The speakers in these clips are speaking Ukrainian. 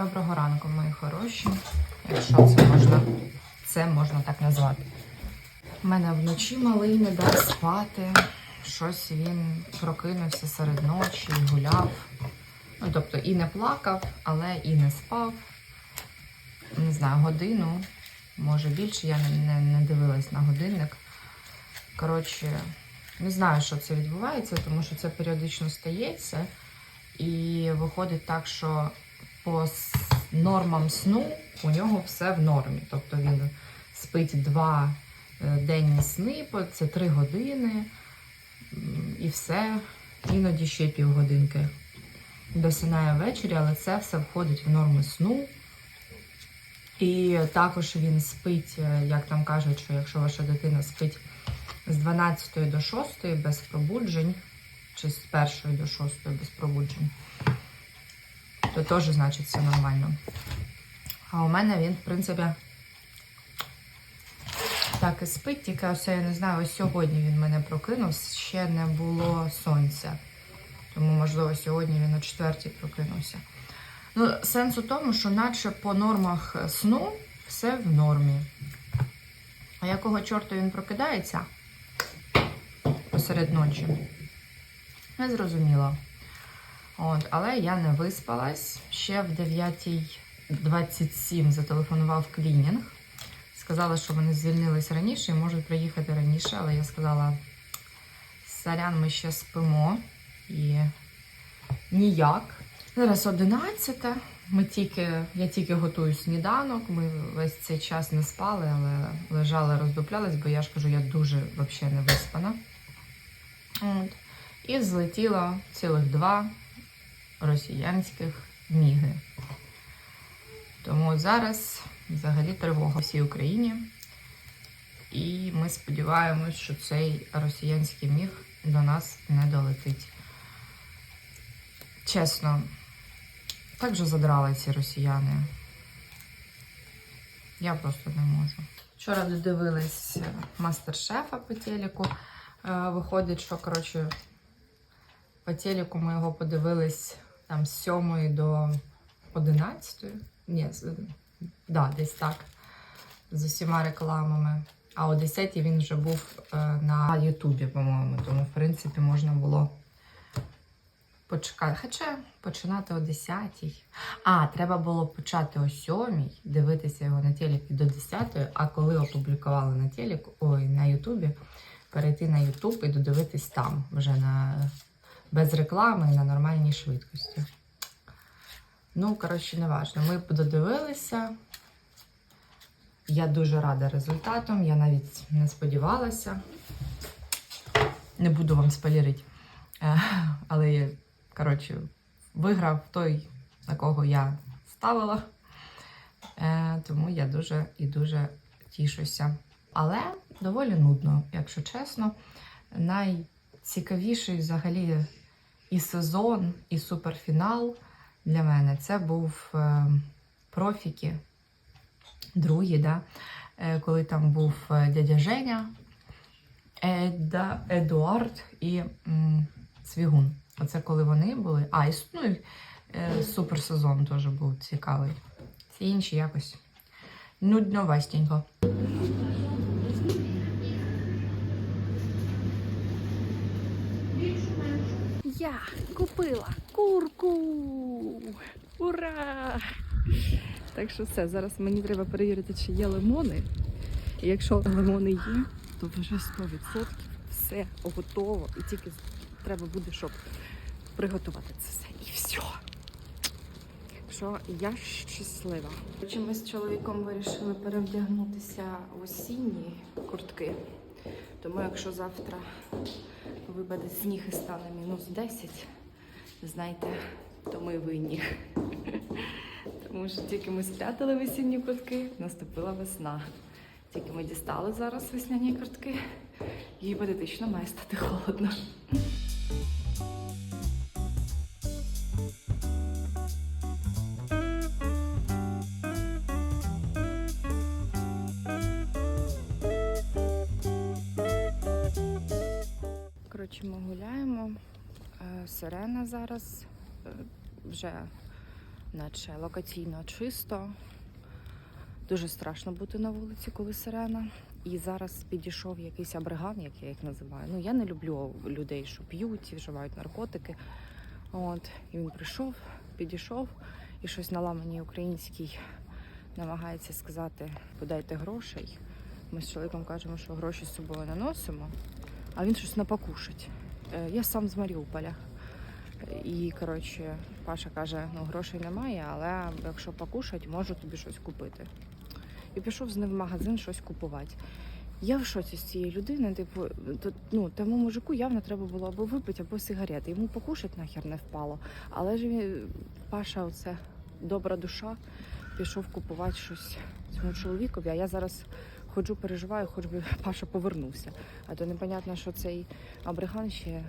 Доброго ранку, мої хороші. Якщо це можна, це можна так назвати. У мене вночі малий не дав спати. Щось він прокинувся серед ночі гуляв. Ну, тобто і не плакав, але і не спав. Не знаю, годину, може більше, я не, не, не дивилась на годинник. Коротше, не знаю, що це відбувається, тому що це періодично стається. І виходить так, що по нормам сну у нього все в нормі. Тобто він спить два е, денні сни, це три години, і все. Іноді ще півгодинки. Досинає ввечері, але це все входить в норми сну. І також він спить, е, як там кажуть, що якщо ваша дитина спить з 12 до 6 без пробуджень, чи з 1 до 6 без пробуджень, то теж значить все нормально. А у мене він, в принципі, так і спить, тільки ось я не знаю, ось сьогодні він мене прокинув, ще не було сонця. Тому, можливо, сьогодні він о четвертій прокинувся. Ну, сенс у тому, що наче по нормах сну все в нормі. А якого чорту він прокидається посеред ночі? Не зрозуміло. От, але я не виспалась. Ще в 9.27 зателефонував клінінг. Сказала, що вони звільнились раніше і можуть приїхати раніше, але я сказала: сорян, ми ще спимо і ніяк. Зараз 11. Ми тільки, я тільки готую сніданок. Ми весь цей час не спали, але лежали, роздуплялись, бо я ж кажу, я дуже взагалі не виспана. От. І злетіло цілих два росіянських міги. Тому зараз взагалі тривога в всій Україні. І ми сподіваємось, що цей росіянський міг до нас не долетить. Чесно, так же задрали ці росіяни. Я просто не можу. Вчора додивились мастер-шефа по телеку. Е, Виходить, що, коротше, по телеку ми його подивились там з 7 до 11. Ні, з- да, десь так. З усіма рекламами. А о 10 він вже був е, на Ютубі, по-моєму. Тому, в принципі, можна було почекати. Хоча починати о 10. А, треба було почати о 7, дивитися його на телекі до 10, а коли опублікували на телеку, ой, на Ютубі, перейти на Ютуб і додивитись там вже на без реклами і на нормальній швидкості. Ну, коротше, не важливо. Ми додивилися. Я дуже рада результатом. Я навіть не сподівалася. Не буду вам спойлерити. Е, Але я, коротше, виграв той, на кого я ставила. Е, Тому я дуже і дуже тішуся. Але доволі нудно, якщо чесно. Найцікавіший взагалі і сезон, і суперфінал для мене це був е, профіки, другий, да? е, коли там був е, дядя Женя, Еда, Едуард і м, Свігун. Оце коли вони були. А, і ну, і, е, суперсезон теж був цікавий. Всі інші якось нудно вастенько. Я купила курку. Ура! Так що все, зараз мені треба перевірити, чи є лимони. І якщо лимони є, то вже 100% все готово. І тільки треба буде, щоб приготувати це все. І все. Що я щаслива. Чи ми з чоловіком вирішили перевдягнутися в осінні куртки. Тому якщо завтра випаде сніг і стане мінус 10, знайте, то ми винні. Тому що тільки ми спрятали весінні куртки, наступила весна. Тільки ми дістали зараз весняні куртки, гіпотетично має стати холодно. Сирена зараз е, вже наче локаційно чисто. Дуже страшно бути на вулиці, коли сирена. І зараз підійшов якийсь абриган, як я їх називаю. Ну я не люблю людей, що п'ють і вживають наркотики. От і він прийшов, підійшов і щось на ламаній українській намагається сказати: подайте грошей. Ми з чоловіком кажемо, що гроші з собою не носимо, а він щось напокушать. Е, Я сам з Маріуполя. І коротше, Паша каже: ну грошей немає, але якщо покушать, можу тобі щось купити. І пішов з ним в магазин щось купувати. Я в шоці з цієї людини, типу, то, ну, тому мужику явно треба було або випити, або сигарети. Йому покушать нахер не впало. Але ж він, Паша, оце добра душа, пішов купувати щось цьому чоловікові. А я зараз ходжу, переживаю, хоч би Паша повернувся. А то непонятно, що цей абриган ще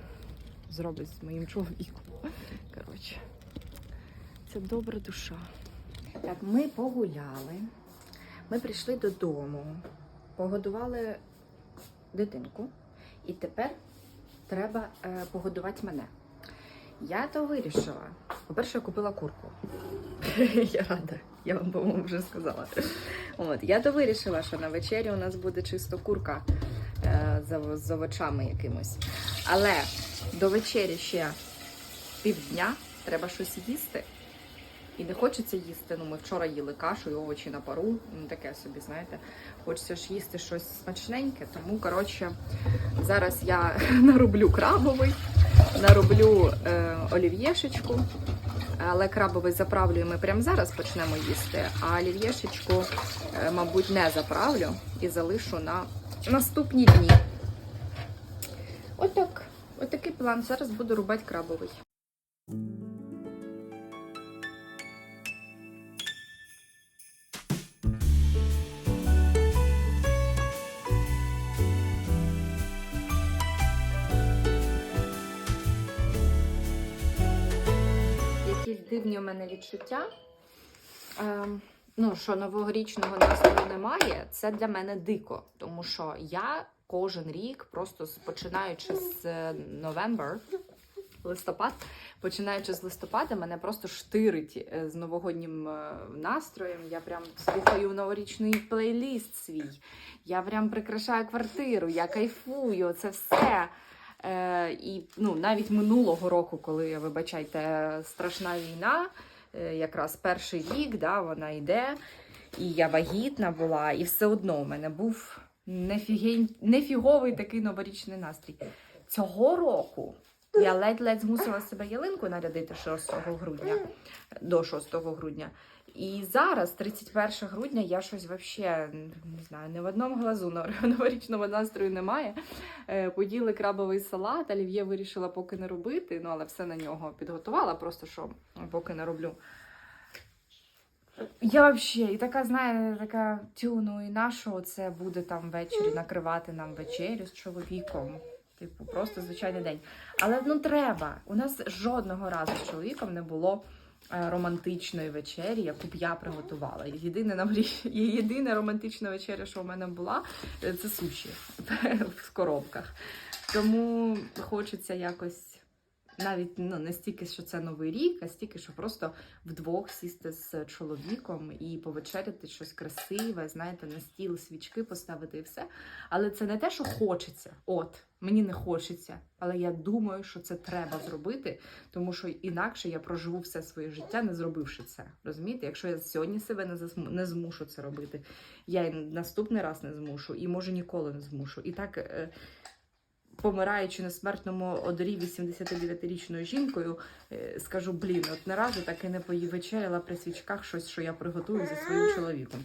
зробить з моїм чоловіком. Коротше, це добра душа. Так, ми погуляли. Ми прийшли додому, погодували дитинку, і тепер треба е, погодувати мене. Я то вирішила. По-перше, я купила курку. я рада, я вам, по-моєму, вже сказала. От, я то вирішила, що на вечері у нас буде чисто курка е, з, з овочами якимось. Але до вечері ще півдня треба щось їсти. І не хочеться їсти. Ну, ми вчора їли кашу і овочі на пару. Ну, таке собі, знаєте. Хочеться ж їсти щось смачненьке. Тому, коротше, зараз я нароблю крабовий, нароблю е, олів'єшечку. Але крабовий заправлю і ми прямо зараз почнемо їсти. А олів'єшечку, е, мабуть, не заправлю і залишу на наступні дні. План. Зараз буду рубати крабовий. Якісь дивні у мене відчуття. Ем, ну, що новорічного настрою немає, це для мене дико. Тому що я кожен рік, просто починаючи з November, листопад, починаючи з листопада, мене просто штирить е, з новогоднім е, настроєм. Я прям слухаю новорічний плейліст свій. Я прям прикрашаю квартиру, я кайфую, це все. Е, і ну, навіть минулого року, коли, вибачайте, страшна війна, е, якраз перший рік, да, вона йде, і я вагітна була, і все одно у мене був нефігень... нефіговий такий новорічний настрій. Цього року я ледь-ледь змусила себе ялинку нарядити 6 грудня, до 6 грудня. І зараз, 31 грудня, я щось вообще не знаю, не в одному глазу нов- новорічного настрою немає. Е, Поділи крабовий салат, олів'є вирішила поки не робити, ну але все на нього підготувала, просто що поки не роблю. Я взагалі, і така, знаєте, така тю, ну і на що це буде там ввечері накривати нам вечерю з чоловіком. Типу, просто звичайний день. Але ну треба. У нас жодного разу з чоловіком не було е, романтичної вечері, яку б я приготувала. Єдине, нам єдина романтична вечеря, що у мене була, е, це суші в коробках. Тому хочеться якось навіть ну, не стільки, що це новий рік, а стільки, що просто вдвох сісти з чоловіком і повечеряти щось красиве, знаєте, на стіл свічки поставити і все. Але це не те, що хочеться. От, мені не хочеться. Але я думаю, що це треба зробити, тому що інакше я проживу все своє життя, не зробивши це. Розумієте? Якщо я сьогодні себе не засму- не змушу це робити, я і наступний раз не змушу, і може ніколи не змушу. І так. Помираючи на смертному одрі 89-річною жінкою, е, скажу, блін, от не разу так і не повечеряла при свічках щось, що я приготую зі своїм чоловіком.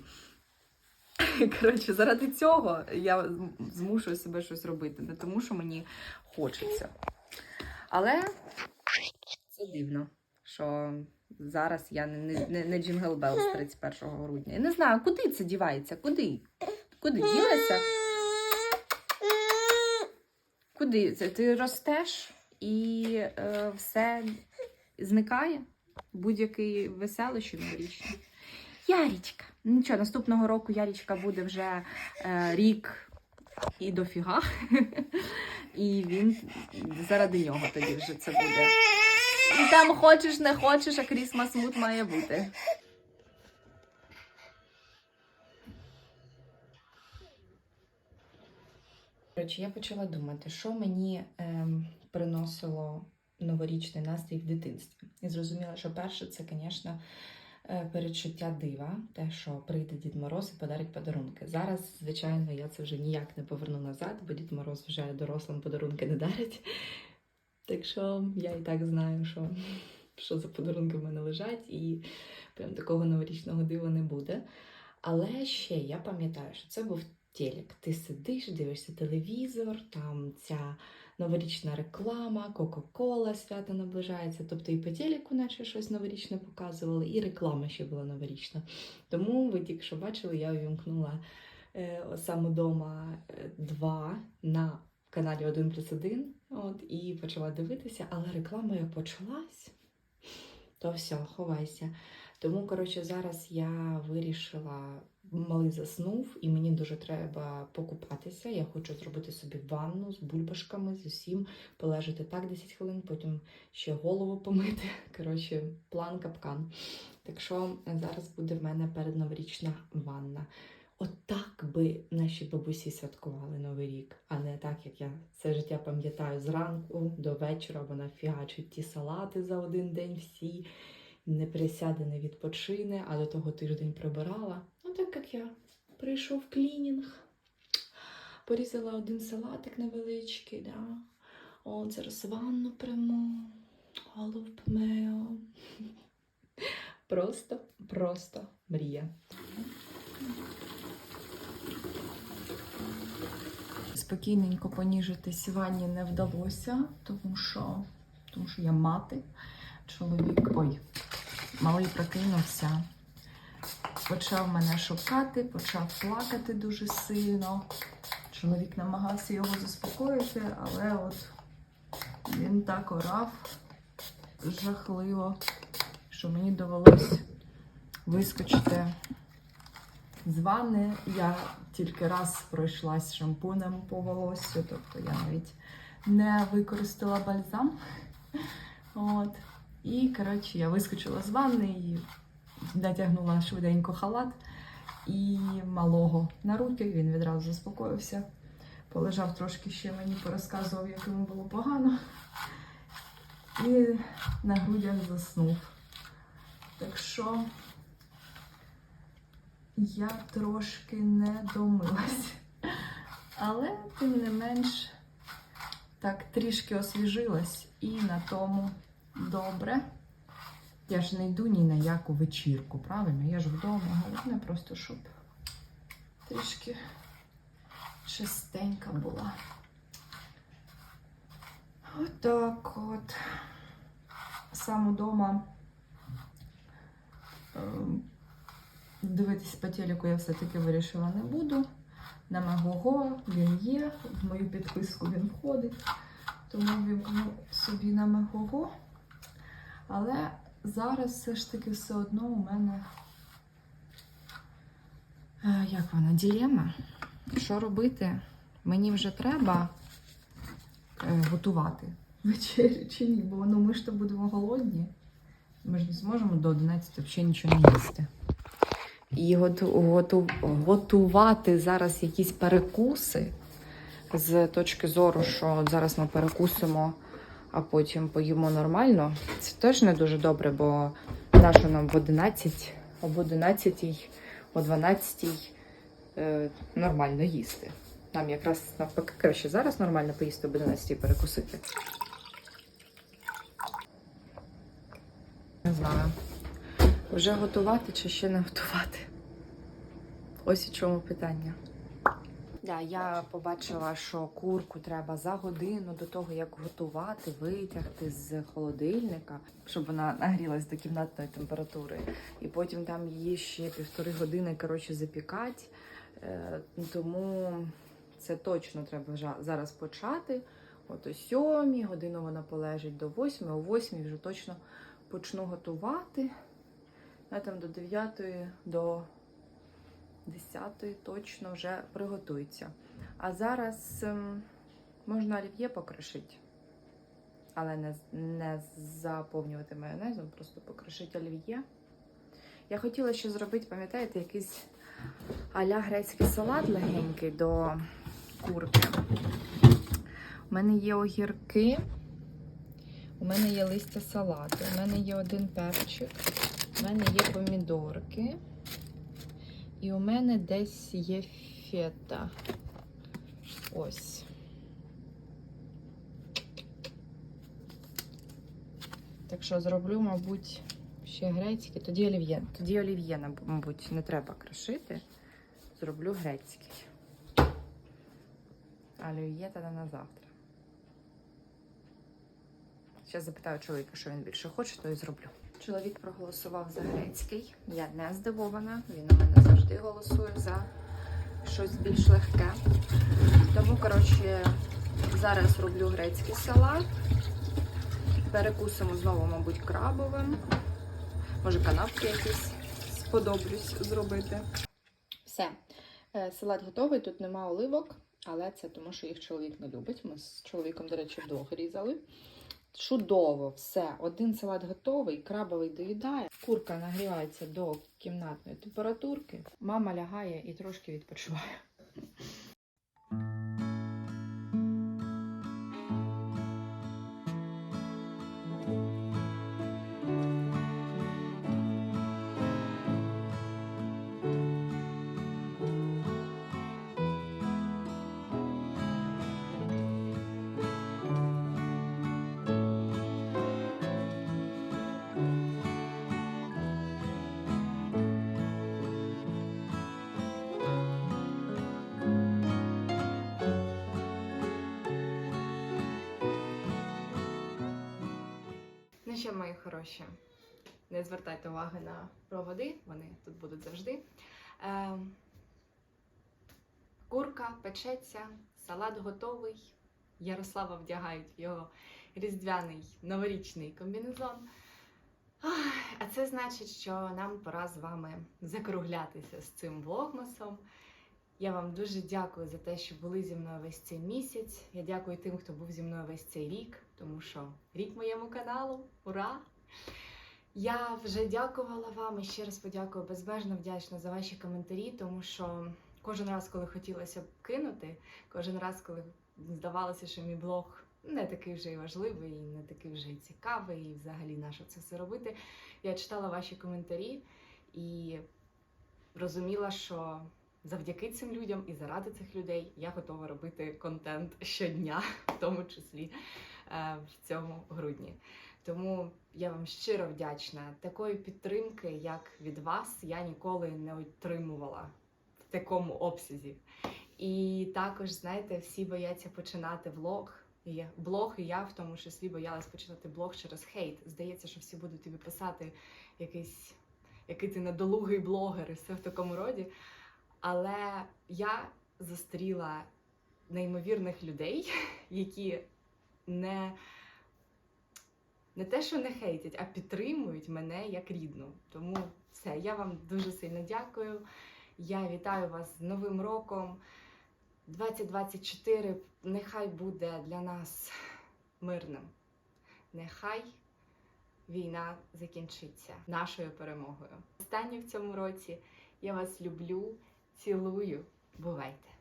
Коротше, заради цього я змушую себе щось робити, не тому, що мені хочеться. Але це дивно, що зараз я не, не, не, Джингл Белл з 31 грудня. Я не знаю, куди це дівається? Куди? Куди ділася? Куди це? Ти ростеш і е, все зникає? Будь-який веселощі новорічні. Ярічка. Нічого, наступного року Ярічка буде вже е, рік і дофіга. І він заради нього тоді вже це буде. І там хочеш, не хочеш, а Крісмас мут має бути. Коротше, я почала думати, що мені ем, приносило новорічний настрій в дитинстві. І зрозуміла, що перше, це, звісно, е, передчуття дива, те, що прийде Дід Мороз і подарить подарунки. Зараз, звичайно, я це вже ніяк не поверну назад, бо Дід Мороз вже дорослим подарунки не дарить. Так що я і так знаю, що, що за подарунки в мене лежать, і прям такого новорічного дива не буде. Але ще я пам'ятаю, що це був телек. Ти сидиш, дивишся телевізор, там ця новорічна реклама, Кока-Кола свято наближається. Тобто і по телеку наче щось новорічне показували, і реклама ще була новорічна. Тому ви тільки що бачили, я увімкнула е, саме дома 2 на каналі 1 плюс 1 от, і почала дивитися, але реклама як почалась, то все, ховайся. Тому, коротше, зараз я вирішила, малий заснув, і мені дуже треба покупатися. Я хочу зробити собі ванну з бульбашками, з усім, полежати так 10 хвилин, потім ще голову помити. Коротше, план капкан. Так що зараз буде в мене передноворічна ванна. Отак би наші бабусі святкували Новий рік, а не так, як я це життя пам'ятаю зранку до вечора. Вона фігачить ті салати за один день всі не присяде, не відпочине, а до того тиждень прибирала. Так як я прийшов клінінг, порізала один салатик невеличкий, да. От зараз ванну прямо, голову помию. Просто, просто мрія. Спокійненько поніжитись ванні не вдалося, тому що, тому що я мати. Чоловік, ой, малий прокинувся, почав мене шукати, почав плакати дуже сильно. Чоловік намагався його заспокоїти, але от він так орав жахливо, що мені довелось вискочити з ванни. Я тільки раз пройшлась шампунем по волосю, тобто я навіть не використала бальзам. От. І, коротше, я вискочила з ванни і натягнула швиденько халат і малого на руки. Він відразу заспокоївся. Полежав трошки ще мені, порозказував, як йому було погано. І на грудях заснув. Так що я трошки не домилась. Але, тим не менш, так трішки освіжилась і на тому добре. Я ж не йду ні на яку вечірку, правильно? Я ж вдома, головне просто, щоб трішки чистенька була. Отак от. Сам удома ем, дивитись по телеку я все-таки вирішила не буду. На Мегого він є, в мою підписку він входить, тому вімкну собі на Мегого. Але зараз все ж таки все одно у мене е, як вона, ділема. Що робити? Мені вже треба е, готувати вечерю чи ні, бо ну, ми ж то будемо голодні. Ми ж не зможемо до 11 взагалі нічого не їсти. І готу, готу, готувати зараз якісь перекуси з точки зору, що зараз ми перекусимо, а потім поїмо нормально. Це теж не дуже добре, бо нащо нам в 11, об 11, о 12 е, нормально їсти. Нам якраз навпаки краще зараз нормально поїсти об 11 перекусити. Не знаю. Вже готувати чи ще не готувати? Ось у чому питання. Да, я побачила, що курку треба за годину до того, як готувати, витягти з холодильника, щоб вона нагрілась до кімнатної температури. І потім там її ще півтори години коротше, запікати. Е, тому це точно треба зараз почати. От о сьомій годину вона полежить до восьми, о восьмій вже точно почну готувати. Я там до 9 до 10 точно вже приготується. А зараз ем, можна олів'є покришити. але не, не заповнювати майонезом, просто покришити олів'є. Я хотіла ще зробити, пам'ятаєте, якийсь а-ля грецький салат легенький до курки. У мене є огірки, у мене є листя салату, у мене є один перчик, у мене є помідорки. І у мене десь є фета. Ось. Так що зроблю, мабуть, ще грецький, тоді олів'є. Тоді олів'є, мабуть, не треба крашити. Зроблю грецький. А олів'є тоді на завтра. Зараз запитаю чоловіка, що він більше хоче, то і зроблю. Чоловік проголосував за грецький. Я не здивована. Він у мене завжди голосує за щось більш легке. Тому, коротше, зараз роблю грецький салат. Перекусимо знову, мабуть, крабовим. Може, канапки якісь сподоблюсь зробити. Все. Е, Салат готовий, тут нема оливок, але це тому, що їх чоловік не любить. Ми з чоловіком, до речі, вдвох різали. Чудово, все. Один салат готовий, крабовий доїдає. Курка нагрівається до кімнатної температурки. Мама лягає і трошки відпочиває. Хороші, не звертайте уваги на проводи, вони тут будуть завжди. Е, курка печеться, салат готовий. Ярослава вдягають в його різдвяний новорічний комбінезон. А це значить, що нам пора з вами закруглятися з цим влогмасом. Я вам дуже дякую за те, що були зі мною весь цей місяць. Я дякую тим, хто був зі мною весь цей рік, тому що рік моєму каналу. Ура! Я вже дякувала вам і ще раз подякую безмежно вдячна за ваші коментарі, тому що кожен раз, коли хотілося б кинути, кожен раз, коли здавалося, що мій блог не такий вже і важливий, і не такий вже і цікавий, і взагалі на що це все робити, я читала ваші коментарі і розуміла, що завдяки цим людям і заради цих людей я готова робити контент щодня, в тому числі е, в цьому грудні. Тому я вам щиро вдячна. Такої підтримки, як від вас, я ніколи не отримувала в такому обсязі. І також, знаєте, всі бояться починати влог. І блог, і я в тому числі боялась починати блог через хейт. Здається, що всі будуть тобі писати якийсь, який ти недолугий блогер і все в такому роді. Але я зустріла неймовірних людей, які не, не те, що не хейтять, а підтримують мене як рідну. Тому все, я вам дуже сильно дякую. Я вітаю вас з Новим роком. 2024 нехай буде для нас мирним. Нехай війна закінчиться нашою перемогою. Останнє в цьому році я вас люблю, цілую. Бувайте!